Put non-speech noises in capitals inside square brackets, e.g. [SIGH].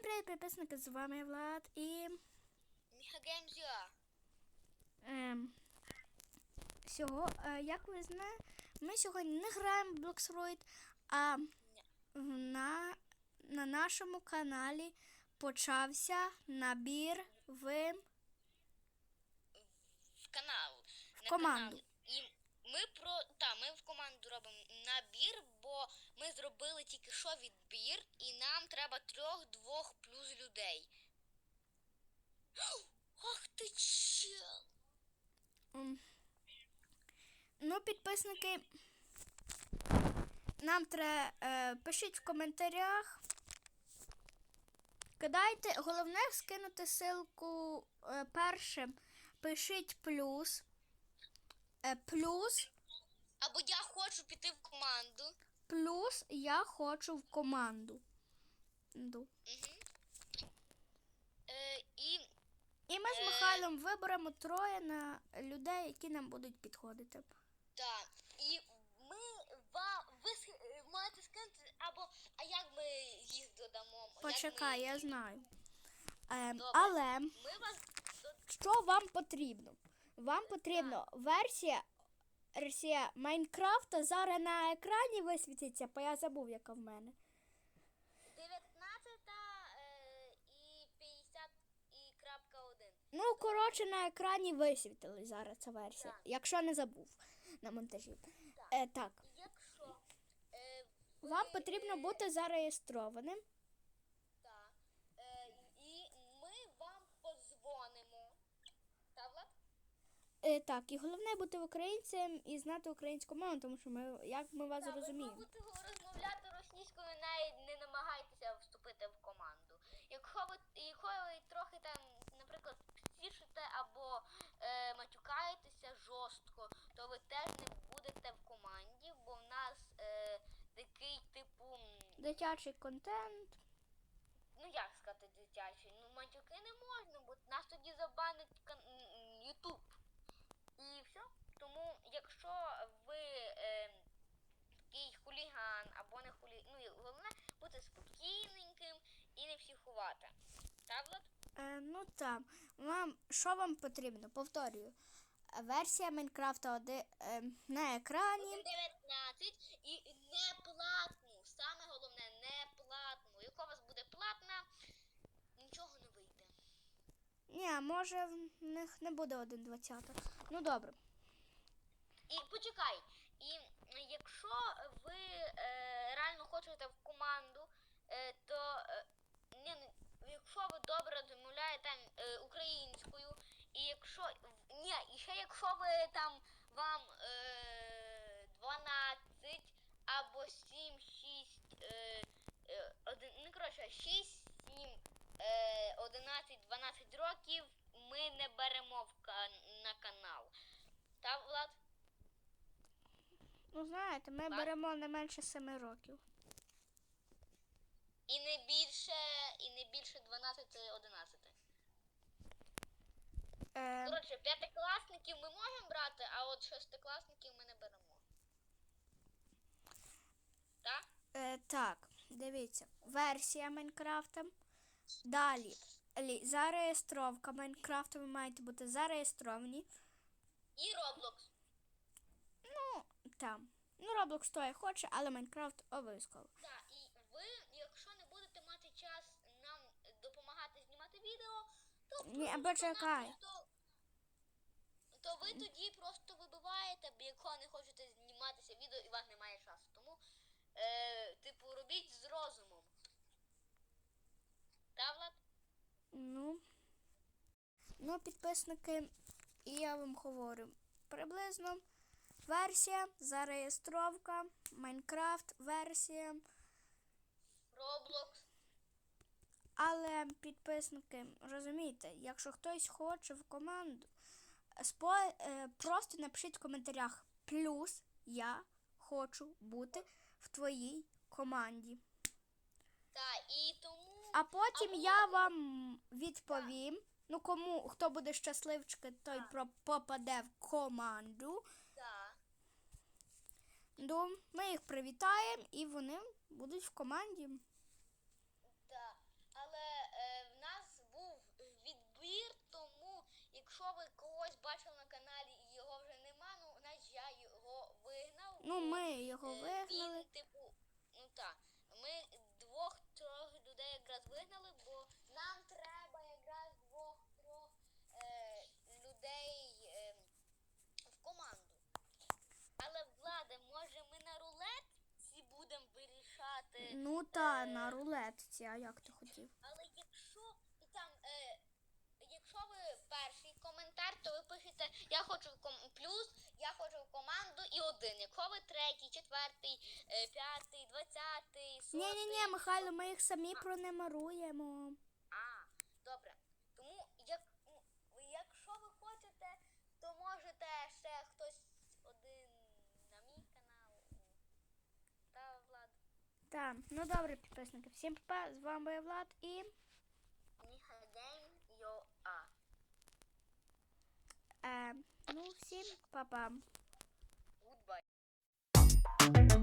Всім привіт, підписники, з вами Влад і ем, сього, е, як ви знаєте, ми сьогодні не граємо в Bloxroid, а на, на нашому каналі почався набір в В канал. В команду. І ми про ми в команду робимо набір, бо ми зробили тільки що відбір, і нам треба трьох-двох плюс людей. [GASPS] Ах ти чел! ну, підписники. Нам треба е, пишіть в коментарях. Кидайте, головне скинути ссылку е, першим. Пишіть плюс. Е, плюс, Або я хочу піти в команду. плюс я хочу в команду. Ду. Угу. Е, і І ми з Е. Михайлом виберемо троє на людей, які нам будуть підходити. так. І ми вам ви с- е, маєте скинути, або а як ми їх додамо? Як Почекай, ми- я знаю. Ем, Добре. але Ми вас до- що вам потрібно? Вам потрібна версія, версія Майнкрафта зараз на екрані висвітиться, бо я забув, яка в мене. 19 е, і 50 і крапка 1. Ну, коротше, на екрані висвітили зараз ця версія, Так. якщо не забув на монтажі. Е, так, Якщо е, ви, вам потрібно е, бути зареєстрованим. Так, е, і ми вам позвонимо. Та, Влад? Е, так, і головне бути українцем і знати українську мову, тому що ми як ми вас Та, ви зрозуміємо. розмовляти російською, навіть не намагайтеся вступити в команду. Якщо ви, якщо ви трохи там, наприклад, псішите або е, матюкаєтеся жорстко, то ви теж не будете в команді, бо в нас е, такий типу. Дитячий контент. ну як сказати дитячий, ну матюки не можна, бо нас тоді забанить Ютуб. Якщо ви е, такий хуліган або не хуліган, ну головне бути спокійненьким і не психувати. Так, Влад? Е, ну там, вам що вам потрібно? Повторюю. Версія Майнкрафта оди- е, на екрані. 19 і не платну. Саме головне не платну. Якщо у вас буде платна, нічого не вийде. Ні, може в них не буде 1.20. Ну добре. І почекай, і якщо ви е, реально хочете в команду, е, то е, ну, якщо ви добре розмовляєте е, українською, і якщо ні, і ще якщо ви там вам е, 12 або 7, 6, е, е, один, ну коротше, 6, 7, е, 11, 12 років, ми не беремо в кан- на канал. Та, Влад? Ну знаєте, ми Так. беремо не менше 7 років. І не більше, і не більше 12-11. Е, Коротше, п'ятикласників ми можемо брати, а от шестикласників ми не беремо. Так? е, так, дивіться. Версія Майнкрафта. Далі. лі- Зареєстровка Майнкрафта. Ви маєте бути зареєстровані. І Roblox. Там. Ну, Roblox то я хоче, але Майнкрафт обов'язково. Так, і ви, якщо не будете мати час нам допомагати знімати відео, то Ні, просто почекай. напросто- То ви тоді просто вибиваєте, якщо не хочете зніматися відео і у вас немає часу. Тому, е, типу, робіть з розумом. Та, Влад? Ну, ну, підписники, і я вам говорю. Приблизно версія, зареєстровка, Майнкрафт, версія. Roblox. Але підписники, розумієте, якщо хтось хоче в команду, спо, е, просто напишіть в коментарях плюс я хочу бути в твоїй команді. Та, і тому. А потім Або- я вам відповім. Ну, кому хто буде щасливчики, той про попаде в команду до ми їх привітаємо і вони будуть в команді. Так, але е, в нас був відбір, тому якщо ви когось бачили на каналі і його вже нема, ну значить я його вигнав. Ну, ми його е, вигнали. Ну та е, на рулетці, а як ти хотів? Але якщо там, е, якщо ви перший коментар, то ви пишете Я хочу в ком плюс, я хочу в команду і один. Якщо ви третій, четвертий, е, п'ятий, двадцятий, сотий. Ні, ні, ні, Михайло, ми їх самі пронемаруємо. Так, ну добре, підписники. Всім па-па, з вами Влад і. Йоа. Е, ну, всім па-па. Goodbye.